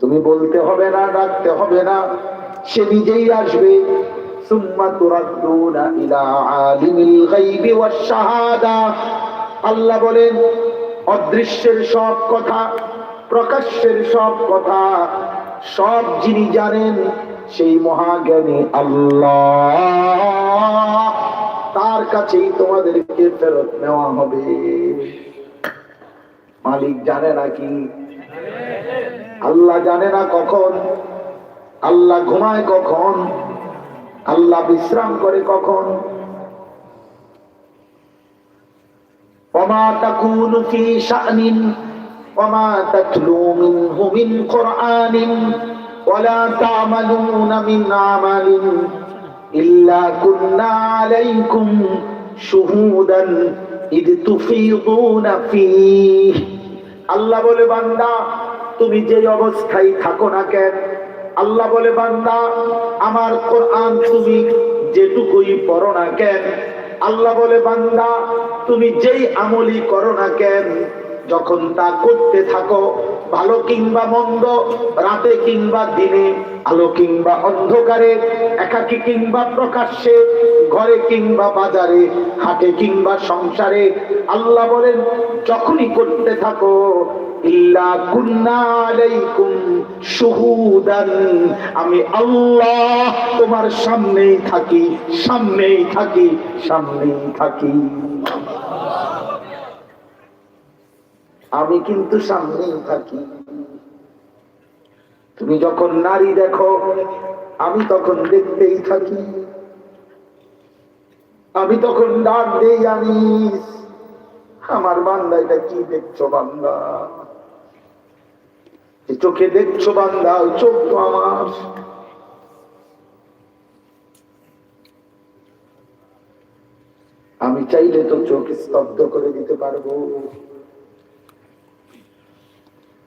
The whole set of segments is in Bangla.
তুমি বলতে হবে না, ডাকতে হবে না, সে নিজেই আসবে। আল্লাহ বলেন, অদৃশ্যের সব কথা, প্রকাশ্যের সব কথা, সব যিনি জানেন সেই মহাজ্ঞানী আল্লাহ। তার কাছেই তোমাদেরকে ফেরত নেওয়া হবে। মালিক জানে নাকি আল্লাহ জানে না কখন আল্লাহ ঘুমায় কখন আল্লাহ বিশ্রাম করে কখন وما تكون في شأن وما تتلو منه من قرآن ولا تعملون من عمل إلا كنا عليكم شهودا إذ تفيضون فيه আল্লাহ বলে বান্দা তুমি যে অবস্থায় থাকো না কেন? আল্লাহ বলে, বান্দা, আমার কোরআন তুমি যেটুকুই পড়ো না কেন? আল্লাহ বলে, বান্দা, তুমি যেই আমলি করো না কেন? যখন তা করতে থাকো, ভালো কিংবা মন্দ, রাতে কিংবা দিনে, আলো কিংবা অন্ধকারে, একাকি কিংবা প্রকাশ্যে, ঘরে কিংবা বাজারে, হাটে কিংবা সংসারে, আল্লাহ বলেন, যখনই করতে থাকো আমি আল্লাহ তোমার সামনেই থাকি সামনেই থাকি সামনেই থাকি। আমি কিন্তু সামনেই থাকি। তুমি যখন নারী দেখো, আমি তখন দেখতেই থাকি। আমি তখন ডাক দেই, আনিস, আমার বান্দা এটা কি দেখছ বান্দা? চোখে দেখছ বান্দা ওই চোখ তো আমার। আমি চাইলে তো চোখ স্তব্ধ করে দিতে পারব।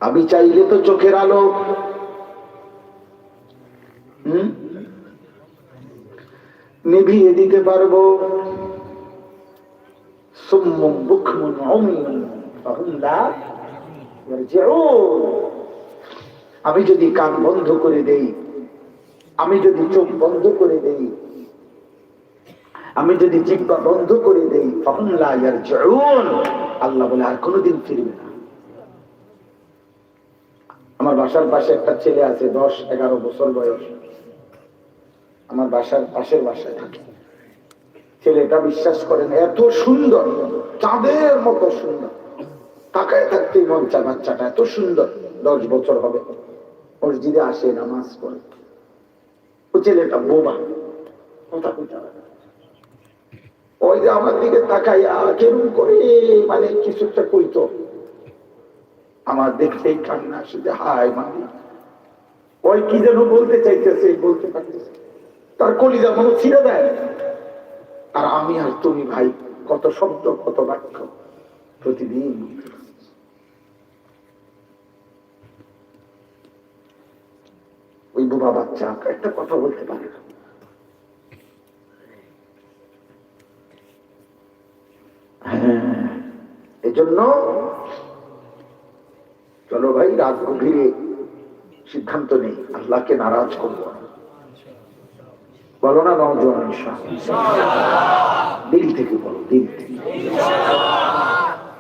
আমি চাইলে তো চোখের আলো। নিভিয়ে দিতে পারব। আমি যদি কান বন্ধ করে দেই, আমি যদি চোখ বন্ধ করে দেই, আমি যদি জিব্বা বন্ধ করে দেই আল্লাহ বলে আর কোনোদিন ফিরবে না। আমার বাসার পাশে একটা ছেলে আছে, দশ, এগারো বছর বয়স। আমার বাসার পাশের বাসায় থাকে। ছেলেটা বিশ্বাস করেন এত সুন্দর, চাঁদের মতো সুন্দর। তাকায় থাকতেই মন চা বাচ্চাটা এত সুন্দর, দশ বছর হবে। মসজিদে আসে, নামাজ পড়ে। ও ছেলেটা বোবা। ওই যে আমার দিকে তাকাইয়া, কেরম করে? মানে কিছু একটা কইতো। আমার দেখতেই কান্না আসে যে, হায় মালি ওই কি যেন বলতে চাইতেছে বলতে পারতেছে। তার কলিজা মনে ছিঁড়ে দেয়। আর আমি আর তুমি ভাই, কত শব্দ, কত বাক্য প্রতিদিন ওই বোবা বাচ্চা একটা কথা বলতে পারে হ্যাঁ এজন্য রাত গভীরে সিদ্ধান্ত নেই, আল্লাহকে নারাজ করব না। বলো না নজওয়ান দিল থেকে বলো, দিল থেকে।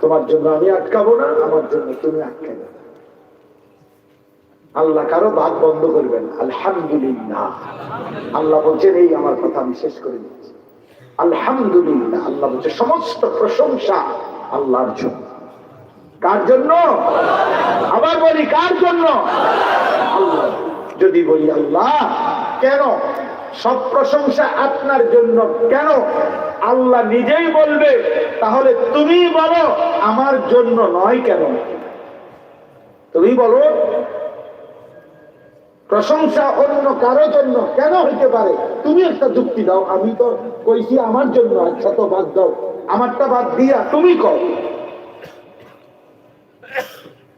তোমার জন্য আমি আটকাবো না, আমার জন্য তুমি আটকাবে না। আল্লাহ কারও বাদ বন্ধ করবেন আলহামদুলিল্লাহ। আল্লাহ বলছেন, এই আমার কথা আমি শেষ করে দিচ্ছি। আলহামদুলিল্লাহ, আল্লাহ বলছে, সমস্ত প্রশংসা আল্লাহর জন্য। কার জন্য? আবার বলি, কার জন্য? যদি বলি, আল্লাহ, কেন? সব প্রশংসা আপনার জন্য কেন? আল্লাহ নিজেই বলবে, তাহলে তুমি বলো, আমার জন্য নয় কেন? তুমি বলো, প্রশংসা অন্য কারও জন্য কেন হইতে পারে? তুমি একটা যুক্তি দাও, আমি তো কইছি আমার জন্য আচ্ছা বাদ দাও। আমারটা বাদ দিয়া তুমি কও।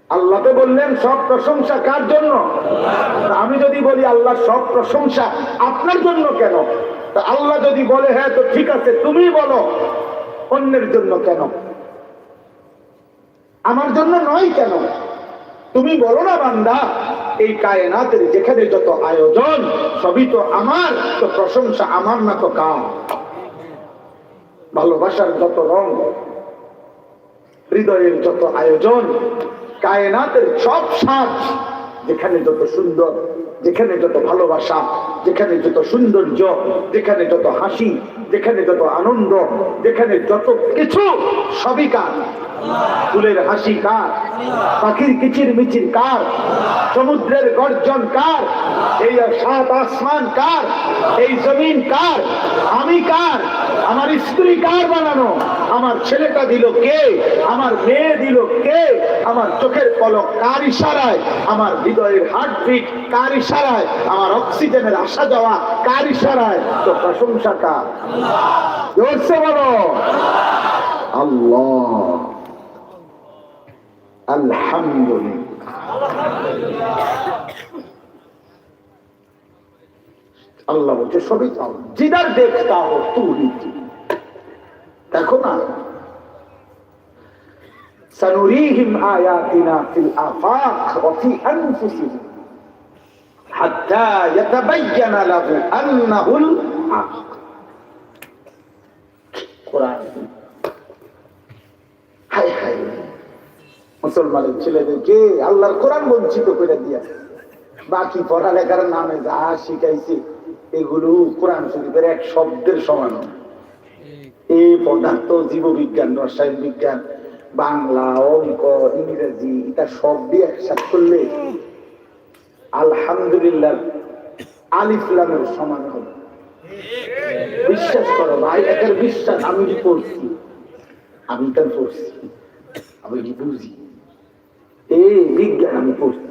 আল্লাহ তো বললেন, সব প্রশংসা কার জন্য? আমি যদি বলি আল্লাহ সব প্রশংসা আপনার জন্য কেন? আল্লাহ যদি বলে হ্যাঁ তো ঠিক আছে তুমি বলো, অন্যের জন্য কেন? আমার জন্য নয় কেন? তুমি বলো না, বান্দা, এই কায়নাতের যেখানে যত আয়োজন, সবই তো আমার, তো প্রশংসা আমার না তো কাম ভালোবাসার যত রং হৃদয়ের যত আয়োজন, কায়নাতের সব সাজ যেখানে যত সুন্দর, যেখানে যত ভালোবাসা, যেখানে যত সৌন্দর্য, যেখানে যত হাসি যেখানে যত আনন্দ, যেখানে যত কিছু, সবই কার? ফুলের হাসি কার? পাখির কিচির মিচির কার? সমুদ্রের গর্জন কার? এই সাত আসমান কার? এই জমিন কার? আমি কার? আমার স্ত্রী কার বানানো? আমার ছেলেটা দিল কে? আমার মেয়ে দিল কে? আমার চোখের পলক কার ইশারায়? আমার হৃদয়ের হার্টবিট কার ইশারায়? আমার অক্সিজেনের আসা যাওয়া কার ইশারায়? তো প্রশংসা কার? জোরসে বলো আল্লাহ আলহামদুলিল্লাহ আল্লাহ বলছে সবই চাও জিদার দেখতা হো তুই দেখো না سنريهم آياتنا في الآفاق وفي أنفسهم حتى يتبين له أنه الحق মুসলমানের ছেলেদেরকে আল্লাহর কোরআন বঞ্চিত করে দিয়া। বাকি পড়ালেখার নামে যা শিখাইছে, এগুলো কোরআন শরীফের এক শব্দের সমান। এই পদার্থ জীববিজ্ঞান, রসায়ন বিজ্ঞান, বাংলা, অঙ্ক, ইংরেজি, এটা সব দিয়ে একসাথে করলে আলহামদুলিল্লাহ আলিফলামের সমান হবে। বিশ্বাস করো ভাই একের বিশ্বাস আমি কি করছি? আমি তার পড়ছি আমি কি বুঝি? এই বিজ্ঞান আমি পড়ছি।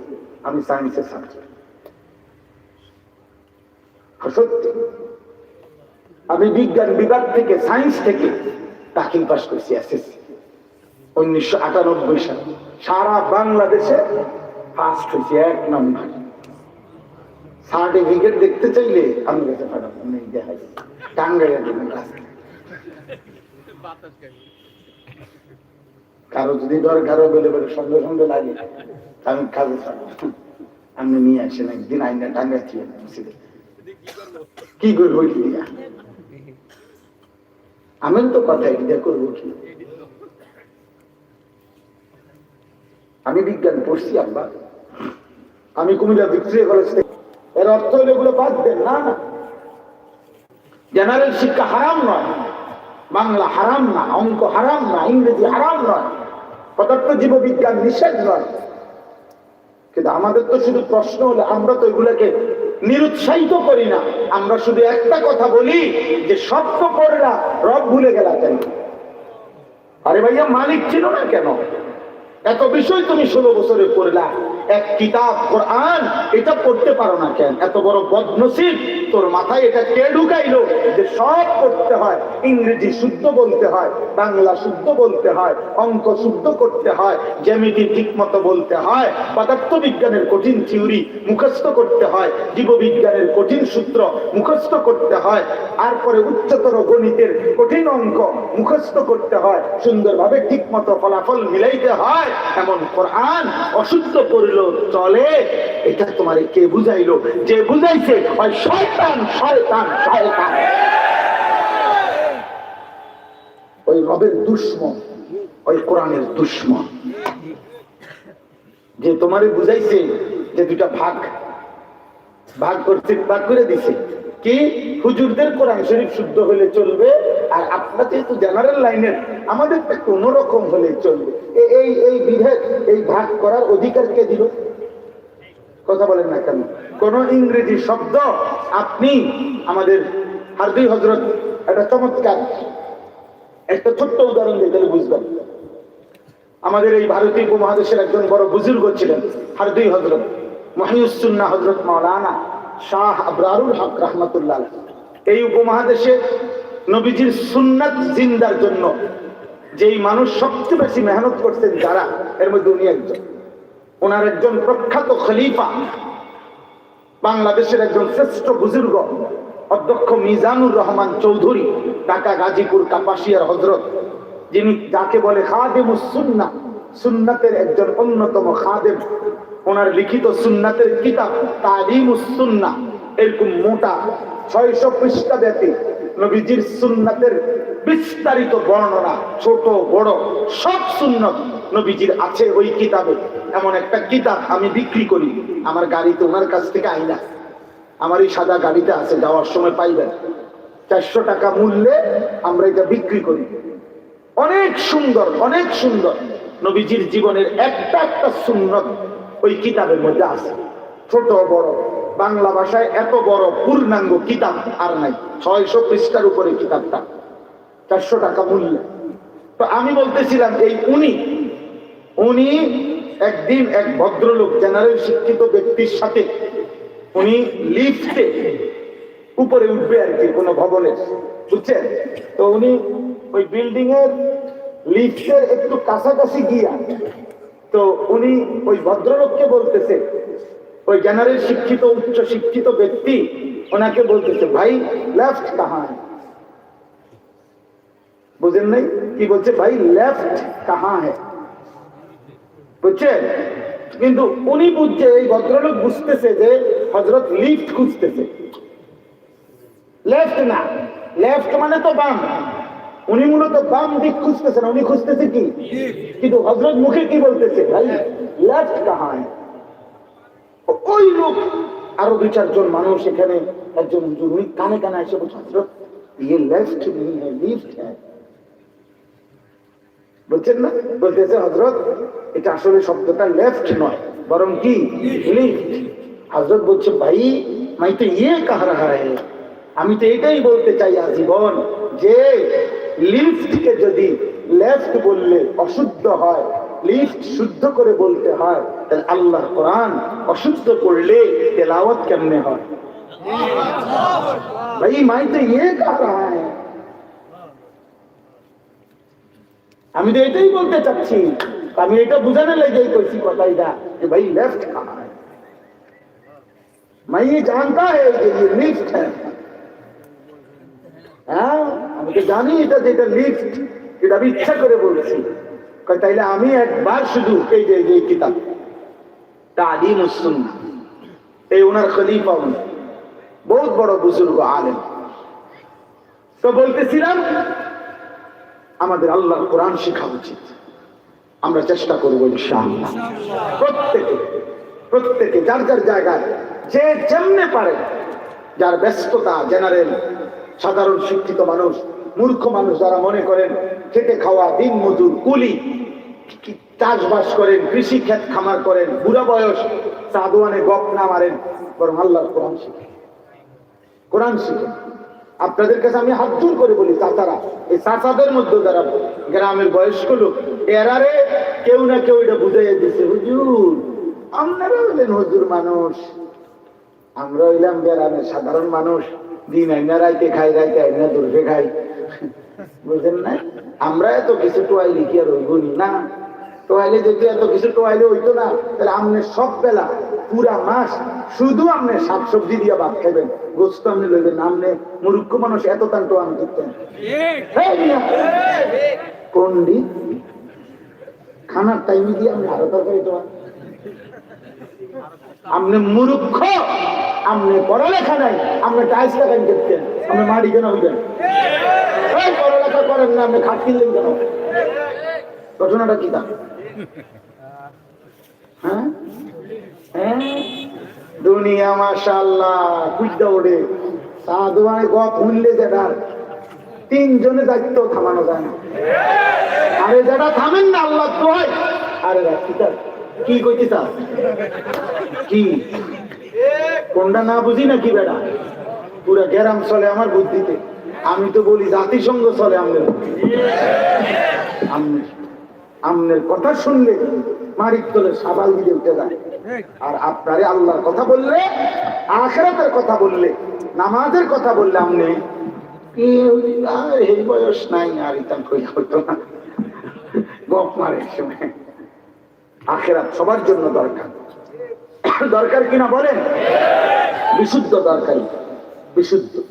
আমি সায়েন্সের সাবজেক্ট সত্যি, আমি বিজ্ঞান বিভাগ থেকে সায়েন্স থেকে দাখিল পাশ করছি এসএসসি উনিশশো আটানব্বই সালে। সারা বাংলাদেশে ফার্স্ট হয়েছে, এক নম্বর। সার্টিফিকেট দেখতে চাইলে আমি কাছে পাঠাবো নেই দেখাই। টাঙ্গাইয়া দেবেন রাস্তায় কারও যদি দরকার বলে বলে, সঙ্গে সঙ্গে লাগে আমি কাজে থাকব আপনি নিয়ে আসেন একদিন, আইনা টাঙ্গাই ছিল কি করব কি? আমি তো কথা এটা করব কি? আমি বিজ্ঞান পড়ছি, আব্বা। আমি কুমিল্লা ভিক্টোরিয়া কলেজের অর্থ হলো এগুলো বাদ দেন, না না। জেনারেল শিক্ষা হারাম নয়। বাংলা হারাম না, অঙ্ক হারাম না, ইংরেজি হারাম নয়। পদার্থ জীব বিজ্ঞান নিষেধ নয়। কিন্তু আমাদের তো শুধু প্রশ্ন হলে, আমরা তো এগুলাকে নিরুৎসাহিত করি না। আমরা শুধু একটা কথা বলি যে সত্য করে না রব ভুলে গেলা কেন? আরে ভাইয়া, মালিক ছিল না কেন? এত বিষয় তুমি ষোলো বছরে পড়লা। এক কিতাব, কোরআন, এটা পড়তে পারো না কেন? এত বড় বদনসিব, তোর মাথায় এটা কে ঢুকাইলো? যে সব করতে হয়, ইংরেজি শুদ্ধ বলতে হয়, বাংলা শুদ্ধ বলতে হয়, অঙ্ক শুদ্ধ করতে হয়, জ্যামিতি ঠিক মতো বলতে হয় পদার্থ বিজ্ঞানের কঠিন থিওরি মুখস্থ করতে হয়, জীববিজ্ঞানের কঠিন সূত্র মুখস্থ করতে হয়, তারপরে উচ্চতর গণিতের কঠিন অঙ্ক মুখস্থ করতে হয়, সুন্দরভাবে ঠিক মতো ফলাফল মিলাইতে হয়, এমন কোরআন অশুদ্ধ করল চলে? এটা তোমার কে বুঝাইলো? যে বুঝাইছে, ওই রবের দুশ্মন, ওই কোরআনের দুশ্মন। যে তোমারে বুঝাইছে যে দুটা ভাগ ভাগ করছে, ভাগ করে দিছে। কি? হুজুরদের কোরআন শরীফ শুদ্ধ হলে চলবে, আর আপনার যেহেতু জেনারেল লাইনের আমাদের কোনো রকম হলে চলবে। এই এই বিভেদ, এই ভাগ করার অধিকার কে দিল? কথা বলেন না কেন? কোন ইংরেজি শব্দ আপনি আমাদের হারদি হজরত, একটা চমৎকার, একটা ছোট্ট উদাহরণ দিয়ে তাহলে বুঝবেন। আমাদের এই ভারতীয় উপমহাদেশের একজন বড় বুজুর্গ ছিলেন, হারদি হজরত মহিউসুন্না হজরত মৌলানা শাহ আবরারুল হক রহমতুল্লাহ এই উপমহাদেশে নবীজির সুন্নাত জিন্দার জন্য যেই মানুষ সবচেয়ে বেশি মেহনত করছেন যারা, এর মধ্যে উনি একজন। ওনার একজন প্রখ্যাত খলিফা, বাংলাদেশের একজন শ্রেষ্ঠ বুজুর্গ, অধ্যক্ষ মিজানুর রহমান চৌধুরী, ঢাকা, গাজীপুর, কাপাসিয়ার হজরত, যিনি যাকে বলে খাদেম সুন্না সুন্নাতের একজন অন্যতম খাদেম। ওনার লিখিত সুন্নাতের কিতাব তালিম সুন্না, এরকম মোটা ছয়শো পৃষ্ঠা ব্যাপী নবীজির সুন্নাতের বিস্তারিত বর্ণনা, ছোট, বড়, সব সুন্নত নবীজির আছে ওই কিতাবে। এমন একটা কিতাব আমি বিক্রি করি, আমার গাড়িতে ওনার কাছ থেকে আইনা। আমার এই সাদা গাড়িতে আছে, যাওয়ার সময় পাইবেন। চারশো টাকা মূল্যে আমরা এটা বিক্রি করি। অনেক সুন্দর অনেক সুন্দর নবীজির জীবনের একটা একটা সুন্নত ওই কিতাবের মধ্যে আছে। ছোট বড়। বাংলা ভাষায় এত বড় পূর্ণাঙ্গ কিতাব আর নাই। ছয়শো পৃষ্ঠার উপরে কিতাবটা। চারশো টাকা মূল্য। তো আমি বলতেছিলাম, এই উনি উনি একদিন এক ভদ্রলোক জেনারেল শিক্ষিত ব্যক্তির সাথে, উনি লিফটে উপরে উঠবে আর কি, কোনো ভবনের বুঝছেন? তো উনি ওই বিল্ডিং এর লিফটের একটু কাছাকাছি গিয়া তো উনি ওই ভদ্রলোককে বলতেছে, ওই জেনারেল শিক্ষিত, উচ্চ শিক্ষিত ব্যক্তি ওনাকে বলতেছে, ভাই লেফট কাহা হ্যায়?" বুঝেন নাই? কি বলছে? ভাই লেফট কাহা হ্যায় বুঝছেন কিন্তু উনি বুঝছে, এই ভদ্রলোক বুঝতেছে যে হজরত লিফট খুঁজতেছে। লেফট না লেফট মানে তো বাম। উনি মূলত বাম দিক খুঁজতেছেন। উনি খুঁজতেছে কি? কিন্তু হজরত মুখে কি বলতেছে? ভাই লেফট কাহায়? ওই লোক আরও দুই চারজন মানুষ এখানে একজন উনি কানে কানে এসে বলছে হজরত ইয়ে লেফট নেই হ্যাঁ, লিফট হ্যাঁ। বলছেন না? বলতেছে হজরত এটা আসলে শব্দটা লেফট নয় বরং কি? লিফট হজরত বলছে ভাই মাইতে ইয়ে কাহারা হায়? আমি তো এটাই বলতে চাই আজীবন যে লিফটকে যদি লেফট বললে অশুদ্ধ হয় লিফট শুদ্ধ করে বলতে হয় তাহলে আল্লাহ কোরআন অশুদ্ধ করলে তেলাওয়াত কেমনে হয় ভাই মাই তো ইয়ে কাহা রাহা হ্যায় আমি তো এটাই বলতে চাচ্ছি আমি এটা বুঝানো লেগেই করছি কথা এটা যে ভাই लेफ्ट कहाँ है मैं ये जानता है कि ये लिफ्ट है হ্যাঁ জানি এটা যে এটা লিফট এটা আমি ইচ্ছা করে বলছি। তাইলে আমি একবার শুধু এই যে, এই কিতাব, তালিম সুন্নাহ, এই ওনার খলিফা উনি, বহুত বড় বুজুর্গ, আলেম। তো বলতেছিলাম, আমাদের আল্লাহর কোরআন শেখা উচিত। আমরা চেষ্টা করব ইনশাআল্লাহ। প্রত্যেকে প্রত্যেকে, যার যার জায়গায়, যে যেমনে পারে, যার ব্যস্ততা জেনারেল সাধারণ শিক্ষিত মানুষ মূর্খ মানুষ যারা মনে করেন খেটে খাওয়া, দিন মজুর, কুলি, চাষবাস করেন, কৃষি ক্ষেত খামার করেন, বুড়া বয়স সাদোয়ানে গপ না মারেন, বরং আল্লাহর কোরআন শিখে কোরআন শিখে আপনাদের কাছে আমি হাত জোর করে বলি, চাচারা, এই চাচাদের মধ্যে যারা গ্রামের বয়স্ক লোক, এরারে কেউ না কেউ এটা বুঝাইয়া দিচ্ছে হুজুর, আপনারা হইলেন হুজুর মানুষ। আমরা হইলাম গ্রামের সাধারণ মানুষ, দিন আইনা রাইতে খাই, রাইতে আইনা দুর্গে খাই। বুঝলেন না? আমরা এত কিছু টোয়াইলি কি আর হইবনি? না। টোয়াইলে যদি এত কিছু টোয়াইলে হইতো না, তাহলে আপনি সব বেলা পুরা মাস শুধু আপনি শাকসবজি দিয়ে ভাত খাইবেন। গোস্ত আপনি লইবেন আপনি মূর্খ মানুষ এত তান টোয়ান করতেন। দিন খানার টাইমে দিয়ে আপনি আরও তরকারি টোয়ান আপনি মূর্খ আপনি পড়ালেখা নাই আপনি টাইলস লাগাই দেখতেন আপনি মাটি কেন হইবেন এই পড়ালেখা করেন না আপনি খাট কিনলেন কেন? ঘটনাটা কি তা? হ্যাঁ? হ্যাঁ? দুনিয়া মাশাল্লাহ কুইটা ওড়ে সাধুয়ানে গপ শুনলে যেটা তিনজনে দায়িত্ব থামানো যায় না। আরে যেটা থামেন না, আল্লাহ দোহাই। আরে রাখি কি কইতে চাস? কি? কোনটা না বুঝি না কি বেটা পুরা গ্যারাম চলে আমার বুদ্ধিতে। আমি তো বলি, জাতিসংঘ চলে আমনের আমনের কথা শুনলে মারিক তোলে সাবাল দিয়ে উঠে যায়। আর আপনারে আল্লাহর কথা বললে, আখেরাতের কথা বললে, নামাজের কথা বললে আমনে বয়স নাই, আর কই হতো না। গপ মারে সময়। আখেরাত সবার জন্য দরকার। দরকার কিনা বলেন? বিশুদ্ধ দরকারি। বিশুদ্ধ।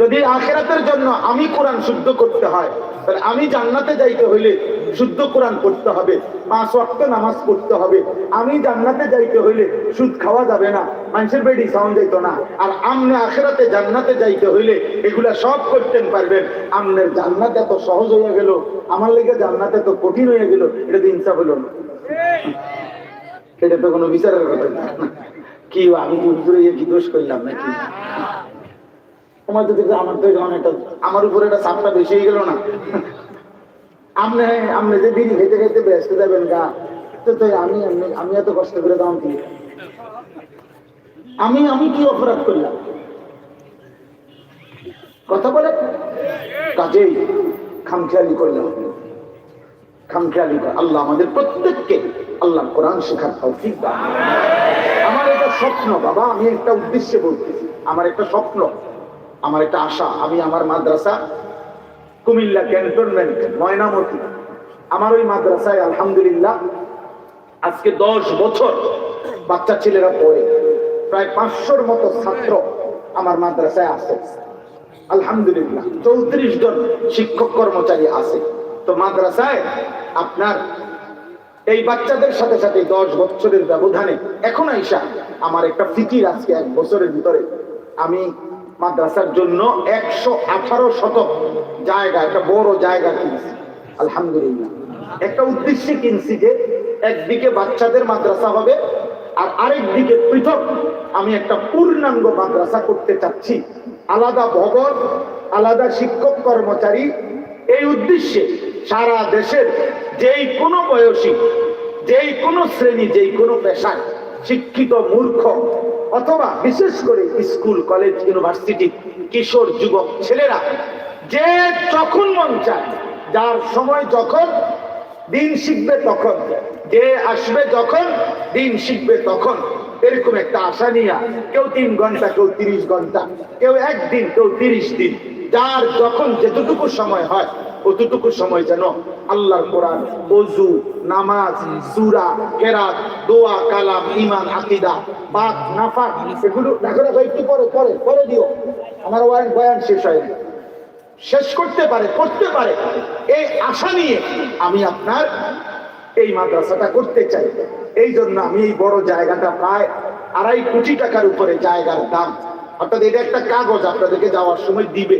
যদি আখেরাতের জন্য আমি কোরআন শুদ্ধ করতে হয়, তাহলে আমি জান্নাতে যাইতে হইলে শুদ্ধ কোরআন পড়তে হবে, পাঁচ ওয়াক্ত নামাজ পড়তে হবে। আমি জান্নাতে যাইতে হইলে সুদ খাওয়া যাবে না, মানুষের বেডি সাউন্ড যাইত না। আর আমনে আখেরাতে জান্নাতে যাইতে হইলে এগুলা সব করতেন পারবেন। আমনের জান্নাত এত সহজ হয়ে গেল, আমার লেগে জান্নাত এত কঠিন হয়ে গেল, এটা তো ইনসাফ হলো না। এটা তো কোনো বিচারের কথা না। কি আমি কি দোষ করলাম নাকি? তোমার যদি আমার একটা আমার উপরে একটা চাপটা বেশি হয়ে গেল না? আপনি আপনি যে বিড়ি খেতে খেতে ব্যস্ত যাবেন গা, তো আমি, আমি- এত কষ্ট করে দাম কি? আমি আমি কি অপরাধ করলাম? কথা বলে? কাজেই খামখেয়ালি করলাম খামখেয়ালি কর আল্লাহ আমাদের প্রত্যেককে আল্লাহ কোরআন শেখার তৌফিক দান আমার এটা স্বপ্ন, বাবা, আমি একটা উদ্দেশ্যে বলতেছি আমার একটা স্বপ্ন আমার একটা আশা, আমি আমার মাদ্রাসা কুমিল্লা ক্যান্টনমেন্ট ময়নামতি। আমার ওই মাদ্রাসায় আলহামদুলিল্লাহ আজকে দশ বছর বাচ্চা ছেলেরা পড়ে। প্রায় পাঁচশোর মতো ছাত্র আমার মাদ্রাসায় আছে। আলহামদুলিল্লাহ, চৌত্রিশ জন শিক্ষক কর্মচারী আছে। তো মাদ্রাসায় আপনার এই বাচ্চাদের সাথে সাথে দশ বছরের ব্যবধানে এখন আইসা আমার একটা ফিকির আজকে এক বছরের ভিতরে। আমি মাদ্রাসার জন্য একশো আঠারো শতক জায়গা, একটা বড় জায়গা কিনছি, আলহামদুলিল্লাহ। একটা উদ্দেশ্যে কিনছি যে একদিকে বাচ্চাদের মাদ্রাসা হবে আর আরেক দিকে পৃথক আমি একটা পূর্ণাঙ্গ মাদ্রাসা করতে চাচ্ছি। আলাদা ভবন, আলাদা শিক্ষক কর্মচারী, এই উদ্দেশ্যে সারা দেশের যেই কোনো বয়সী, যেই কোনো শ্রেণি, যেই কোনো পেশায় শিক্ষিত মূর্খ অথবা বিশেষ করে স্কুল, কলেজ, ইউনিভার্সিটি, কিশোর যুবক ছেলেরা, যে যখন মন চায়, যার সময় যখন দিন শিখবে তখন, যে আসবে যখন দিন শিখবে তখন, এরকম একটা আশা নিয়ে কেউ তিন ঘণ্টা, কেউ তিরিশ ঘণ্টা, কেউ একদিন, কেউ তিরিশ দিন, যার যখন যেতটুকু সময় হয় অতটুকু সময় যেন আল্লাহর কোরআন অজু নামাজ, সুরা কেরাত দোয়া, কালাম ইমান আকিদা পাক নাফাক, এগুলো দেখো দেখো, একটু পরে পরে পরে দিও। আমার বয়ান বয়ান শেষ হয় শেষ করতে পারে করতে পারে। এই আশা নিয়ে আমি আপনার এই মাদ্রাসাটা করতে চাই। এই জন্য আমি এই বড় জায়গাটা প্রায় আড়াই কোটি টাকার উপরে জায়গার দাম অর্থাৎ এটা একটা কাগজ আপনাদেরকে যাওয়ার সময় দিবে।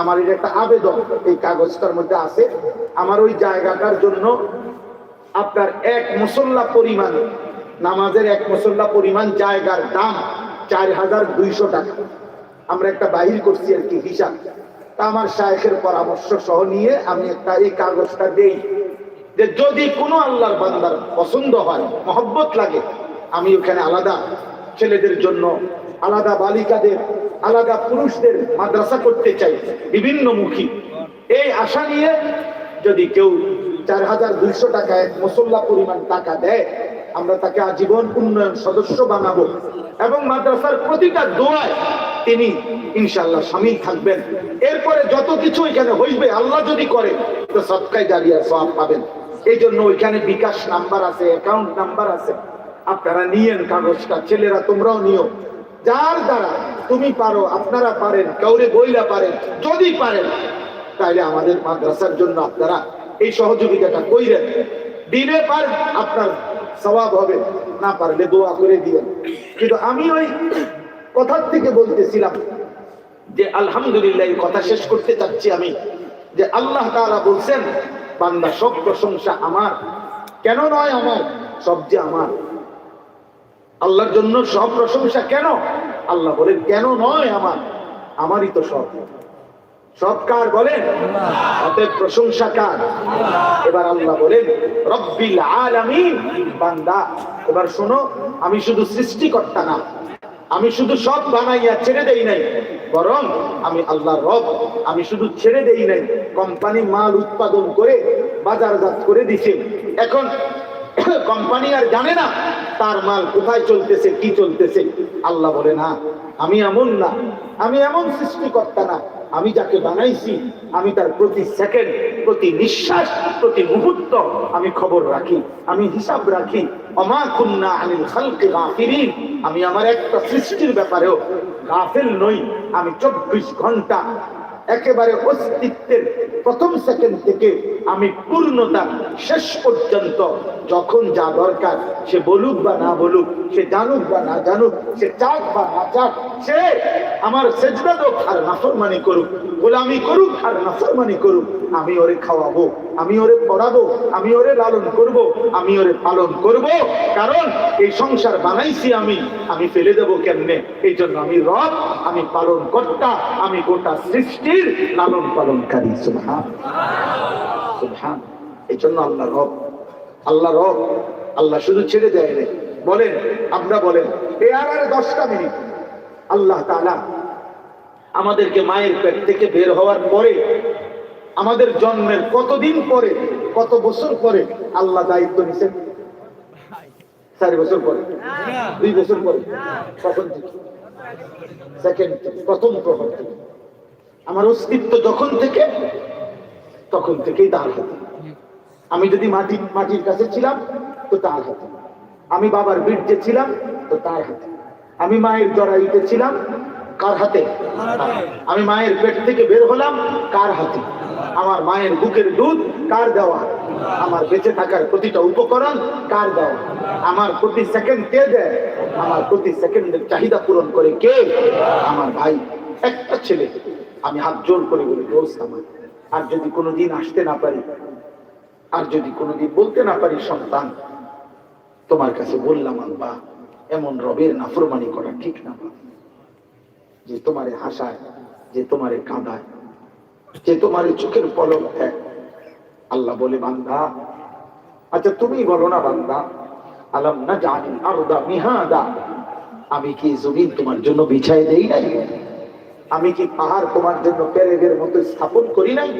আমার এটা একটা আবেদন, এই কাগজটার মধ্যে আছে। আমার ওই জায়গাটার জন্য আপনার এক মুসল্লা পরিমাণ, নামাজের এক মুসল্লা পরিমাণ জায়গার দাম চার হাজার দুইশো টাকা। আমরা একটা বাহির করছি আর কি হিসাব। তা আমার শায়েখের পরামর্শ সহ নিয়ে আমি একটা এই কাগজটা দেই। যে যদি কোনো আল্লাহর বান্দার পছন্দ হয়, মহব্বত লাগে, আমি ওখানে আলাদা ছেলেদের জন্য আলাদা বালিকাদের, আলাদা পুরুষদের মাদ্রাসা করতে চাই বিভিন্ন মুখী এই আশা নিয়ে যদি কেউ চার হাজার দুইশো টাকা এক মুসল্লা পরিমাণ টাকা দেয়, আমরা তাকে আজীবন উন্নয়ন সদস্য বানাবো। এবং মাদ্রাসার প্রতিটা দোয়ায় তিনি ইনশাল্লাহ সামিল থাকবেন। এরপরে যত কিছু এখানে হইবে, আল্লাহ যদি করে, তো সৎকায় দাঁড়িয়ে সব পাবেন। এই জন্য ওইখানে বিকাশ নাম্বার আছে, অ্যাকাউন্ট নাম্বার আছে। আপনারা নিয়েন কাগজটা, ছেলেরা তোমরাও নিও। যার দ্বারা তুমি পারো, আপনারা পারেন, কাউরে বইলা পারেন, যদি পারেন তাহলে আমাদের মাদ্রাসার জন্য আপনারা এই সহযোগিতাটা কইরেন। দিলে পার আপনার স্বভাব হবে, না পারলে দোয়া করে দিবেন কিন্তু আমি ওই কথার থেকে বলতেছিলাম যে, আলহামদুলিল্লাহ কথা শেষ করতে চাচ্ছি আমি যে, আল্লাহ তাআলা বলছেন, বান্দা সব প্রশংসা আমার। কেন নয় আমার? সব যে আমার। আল্লাহর জন্য সব প্রশংসা কেন? আল্লাহ বলেন, কেন নয় আমার? আমারই তো সব। সব কার বলেন? অতএব প্রশংসা কার? এবার আল্লাহ বলেন, রব্বিল আলামিন। বান্দা, এবার শোনো, আমি শুধু সৃষ্টিকর্তা না, আমি শুধু সব বানাইয়া ছেড়ে দেই নাই, বরং আমি আল্লাহর রব, আমি শুধু ছেড়ে দেই নাই, কোম্পানি মাল উৎপাদন করে বাজারজাত করে দিছে। এখন কোম্পানি আর জানে না তার মাল কোথায় চলতেছে, কি চলতেছে। আল্লাহ বলে, না, আমি এমন না। আমি এমন সৃষ্টিকর্তা না। আমি যাকে বানাইছি, আমি তার প্রতি সেকেন্ড প্রতি নিঃশ্বাস, প্রতি মুহূর্ত আমি খবর রাখি, আমি হিসাব রাখি। অমা কুন্না আনিল খালকে গাফিরিন। আমি আমার একটা সৃষ্টির ব্যাপারেও গাফিল নই। আমি চব্বিশ ঘণ্টা একেবারে অস্তিত্বের প্রথম সেকেন্ড থেকে আমি পূর্ণতা শেষ পর্যন্ত যখন যা দরকার সে বলুক বা না বলুক, সে জানুক বা না জানুক, সে চাক বা না চাক, সে আমার সেজদা দোক আর নাফরমানি করুক, গোলামি করুক আর নাফরমানি করুক, আমি ওরে খাওয়াবো, আমি ওরে পড়াবো, আমি ওরে লালন করব, আমি ওরে পালন করব, কারণ এই সংসার বানাইছি আমি আমি ফেলে দেবো কেমনে? এই জন্য আমি রব, আমি পালন কর্তা আমি গোটা সৃষ্টির লালন পালনকারী সুবহান। সুবহান। এই জন্য আল্লাহ রব আল্লাহ রব আল্লাহ শুধু ছেড়ে দেয় রে বলেন আমরা বলেন এই আর আর দশটা মিনিট আল্লাহ তাআলা আমাদেরকে মায়ের পেট থেকে বের হওয়ার পরে আমাদের জন্মের কতদিন পরে কত বছর পরে আল্লাহ দায়িত্ব নিছেন? চার বছর পরে? দুই বছর পরে? কখন থেকে সেকেন্ড প্রথম প্রহর থেকে আমার অস্তিত্ব যখন থেকে, তখন থেকেই তার হাতে। আমি যদি মাটি, মাটির কাছে ছিলাম, তো তার হাতে। আমি বাবার বীর্যে ছিলাম, তো তার হাতে। আমি মায়ের জড়াইতে ছিলাম, কার হাতে? আমি মায়ের পেট থেকে বের হলাম, কার হাতে? আমার মায়ের বুকের দুধ কার দেওয়া? আমার বেঁচে থাকার প্রতিটা উপকরণ কার দেওয়া? আমার প্রতি সেকেন্ড কে দেয়, আমার প্রতি সেকেন্ডের চাহিদা পূরণ করে কে? আমার ভাই, একটা ছেলে। আমি হাত জোর করে বলি, দোস্ত আমার, আর যদি কোনোদিন আসতে না পারি, আর যদি কোনোদিন বলতে না পারি, সন্তান, তোমার কাছে বললাম, আব্বা, এমন রবের নাফরমানি করা ঠিক না। যে তোমারে হাসায়, যে তোমারে কাঁদায়, যে তোমারে চোখের পলক দেয় আল্লাহ বলে, বান্দা আচ্ছা তুমি বলো না, বান্দা, আলম না জানি আরদা মিহাদা, আমি কি জমিন তোমার জন্য বিছাই দেই নাই আমি কি পাহাড় তোমার জন্য প্যারেগের মতো স্থাপন করি নাই?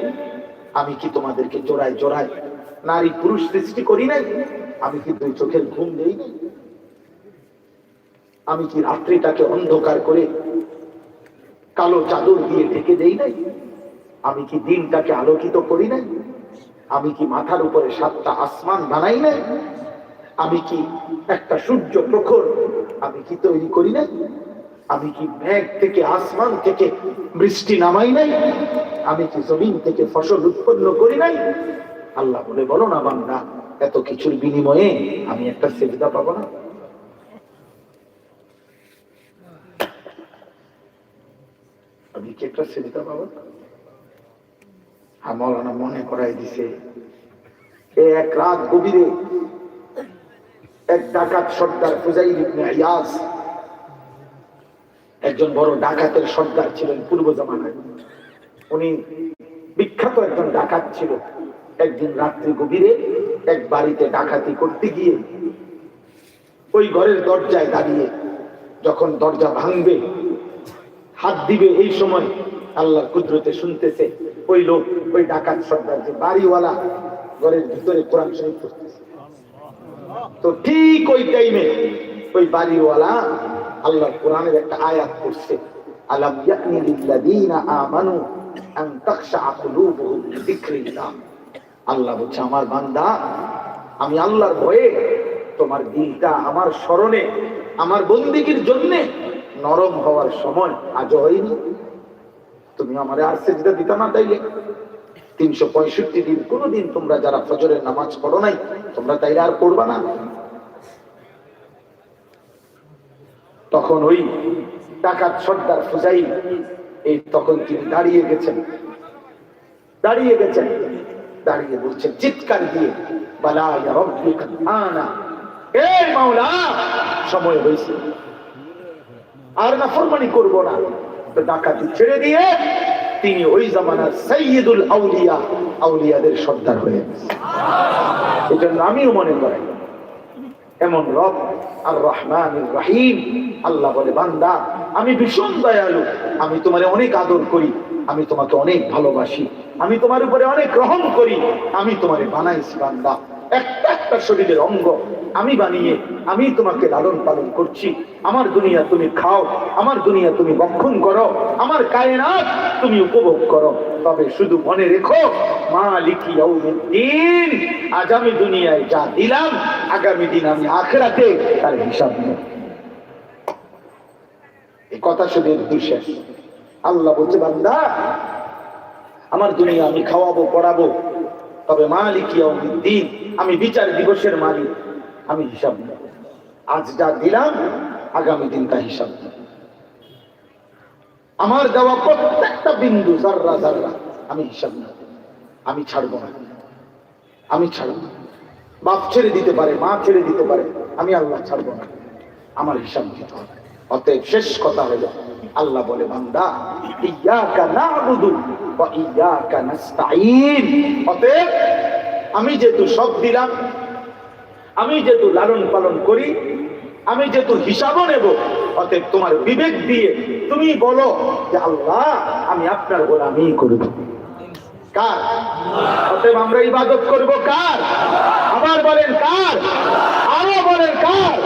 আমি কি তোমাদেরকে জোড়ায় জোড়ায় নারী পুরুষ সৃষ্টি করি নাই? আমি কি দুই চোখের ঘুম দেই নাই? আমি কি রাত্রিটাকে অন্ধকার করে কালো চাদর দিয়ে ঢেকে দেই নাই? আমি কি দিনটাকে আলোকিত করি নাই? আমি কি মাথার উপরে সাতটা আসমান বানাই নাই? আমি কি একটা সূর্য প্রখর আমি কি তৈরি করি নাই? আমি কি মেঘ থেকে, আসমান থেকে বৃষ্টি নামাই নাই? আমি কি জমিন থেকে ফসল উৎপন্ন করি নাই? আল্লাহ বলে, বলো না বান্দা, এত কিছুর বিনিময়ে আমি একটা সেবিদা পাবো না? আমি কি একটা পাবো মৌলানা মনে করাই দিছে এক রাত গভীরে এক ডাকাত সর্দার ইবনে ইয়াস একজন বড় ডাকাতের সর্দার ছিলেন পূর্ব জামানায়। উনি বিখ্যাত একজন ডাকাত ছিল। একদিন রাত্রি গভীরে এক বাড়িতে ডাকাতি করতে গিয়ে ওই ঘরের দরজায় দাঁড়িয়ে যখন দরজা ভাঙবে, হাত দিবে, এই সময় আল্লাহ কুদরতে শুনতেছে ওই লোক, ওই ডাকাত সর্দার যে বাড়িওয়ালা ঘরের ভিতরে কোরআন শরীফ পড়তেছে। তো ঠিক ওই টাইমে ওই বাড়িওয়ালা আল্লাহ কোরআনের একটা আয়াত করছে আলাম ইয়ানি লিল্লাযীনা আমানু আন তাখশা কুলুবুহুম লিযিকরিল্লাহ আল্লাহ বলছে, আমার বান্দা, আমি আল্লাহর ভয়ে তোমার দিলটা আমার স্মরণে, আমার বন্দিগির জন্য নরম হওয়ার সময় আজও হয়নি। তুমি আমারে আর সেজদা দিতে না তাইলে। তিনশো পঁয়ষট্টি দিন কোনোদিন তোমরা যারা ফজরের নামাজ পড়ো নাই, তোমরা তাইলে আর পড়বা না। তখন ওই ডাকাত সর্দার ফুজাই এই তখন তিনি দাঁড়িয়ে গেছেন। দাঁড়িয়ে গেছেন। দাঁড়িয়ে বলছেন, চিৎকার দিয়ে, বালা আনা। মাওলা, সময় হয়েছে। আর নাফরমানি করব না। ডাকাতি ছেড়ে দিয়ে তিনি ওই জামানার সৈয়দুল আউলিয়া, আউলিয়াদের সর্দার হয়ে গেছে এই জন্য আমিও মনে করি এমন রব আর রহমান রাহিম। আল্লাহ বলে, বান্দা, আমি ভীষণ দয়ালু, আমি তোমারে অনেক আদর করি, আমি তোমাকে অনেক ভালোবাসি, আমি তোমার উপরে অনেক গ্রহণ করি, আমি তোমারে বানাইছি, বান্দা। একটা একটা শরীরের অঙ্গ আমি বানিয়ে, আমি তোমাকে লালন পালন করছি। আমার দুনিয়া তুমি খাও, আমার দুনিয়া তুমি বক্ষণ করো, আমার কায়নাত তুমি উপভোগ করো। তবে শুধু মনে রেখো, মালিকি দিন আজ আমি দুনিয়ায় যা দিলাম, আগামী দিন আমি আখরাতে তার হিসাব নেব। এই কথা শুধু একটু শেষ। আল্লাহ বলছে, বান্দা, আমার দুনিয়া আমি খাওয়াবো, পড়াবো তবে মালিক দিন আমি বিচার দিবসের মালিক, আমি হিসাব নেব। আজ যা দিলাম, আগামী দিন তা হিসাব নেব। আমার দেওয়া প্রত্যেকটা বিন্দু জাররা জাররা আমি হিসাব নেব। আমি ছাড়বো না। আমি ছাড়বো না। বাপ ছেড়ে দিতে পারে, মা ছেড়ে দিতে পারে, আমি আল্লাহ ছাড়বো না। আমার হিসাব দিতে হবে। অতএব শেষ কথা হলো, আল্লাহ বলে, বান্দা ইয়াকা নাস্তাঈন অতএব আমি যেহেতু সব দিলাম, আমি যেহেতু লালন পালন করি, আমি যেহেতু হিসাবও নেব, অতএব তোমার বিবেক দিয়ে তুমি বলো যে আল্লাহ, আমি আপনার গোলামি করব। কার? অতএব আমরা ইবাদত করব কার? আবার বলেন কার? আরও বলেন কার?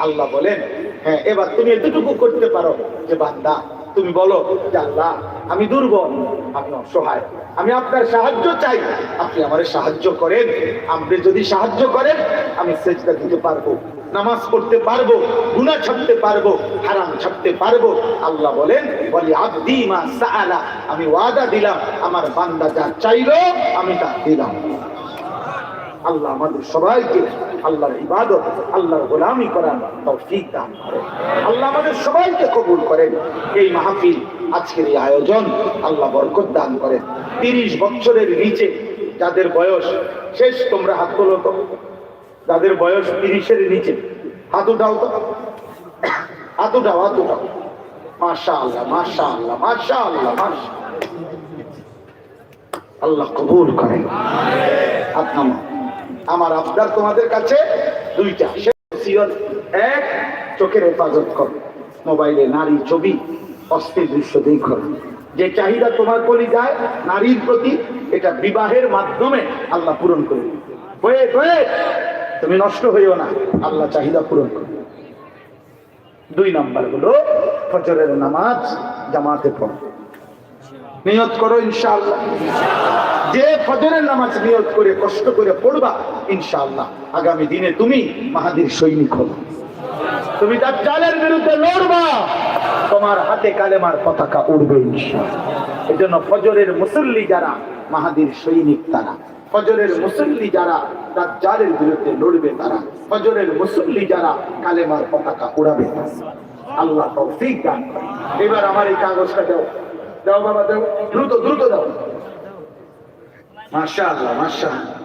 আল্লাহ বলেন হ্যাঁ এবার তুমি এতটুকু করতে পারো যে, বান্দা, তুমি বলো যে, আল্লাহ, আমি দুর্বল, আমি অসহায়, আমি আপনার সাহায্য চাই, আপনি আমার সাহায্য করেন আপনি যদি সাহায্য করেন, আমি সেজদা দিতে পারব, নামাজ পড়তে পারব, গুনাহ ছাড়তে পারব, হারাম ছাড়তে পারব। আল্লাহ বলেন বলি আব্দি মা সাআলা আমি ওয়াদা দিলাম, আমার বান্দা যা চাইলো, আমি তা দিলাম। আল্লাহ আমাদের সবাইকে আল্লাহর ইবাদত, আল্লাহর গোলামি করার তৌফিক দান করেন। আল্লাহ আমাদের সবাইকে কবুল করেন। এই মাহফিল, আজকের এই আয়োজন আল্লাহ বরকত দান করেন। তিরিশ বছরের নিচে যাদের বয়স, শেষ তোমরা হাত তোলো তো। যাদের বয়স তিরিশের নিচে, হাত উঠাও তো। হাত উঠাও হাত উঠাও। মাশা আল্লাহ মাশা আল্লাহ মাশা আল্লাহ মাশা আল্লাহ কবুল করেন। আপনার আমার আবদার তোমাদের কাছে দুইটা। এক, চোখের হেফাজত করো। মোবাইলে নারী ছবি, অস্থির দৃশ্য দেখো। যে চাহিদা তোমার কলি যায় নারীর প্রতি এটা বিবাহের মাধ্যমে আল্লাহ পূরণ করে। ওয়েট ওয়েট তুমি নষ্ট হইও না, আল্লাহ চাহিদা পূরণ করবে দুই নাম্বার হলো ফজরের নামাজ জামাতে পড়ো। নিয়ত করো ইনশাআল্লাহ। যে ফজরের নামাজ নিয়ত করে, কষ্ট করে পড়বা, ইনশাআল্লাহ। আগামী দিনে তুমি মাহাদির সৈনিক হলো তুমি তার চালের বিরুদ্ধে লড়বা। তোমার হাতে কালেমার পতাকা উড়বে, ইনশাআল্লাহ। এজন্য ফজরের মুসল্লি যারা, মাহাদির সৈনিক তারা। ফজরের মুসল্লি যারা তার জালের বিরুদ্ধে লড়বে তারা। ফজরের মুসল্লি যারা কালেমার পতাকা উড়াবে। আল্লাহ তৌফিক দান। এবার আমার এই কাগজটা দাও। দাও বাবা, দাও। দ্রুত দ্রুত দাও। Machado, Machado.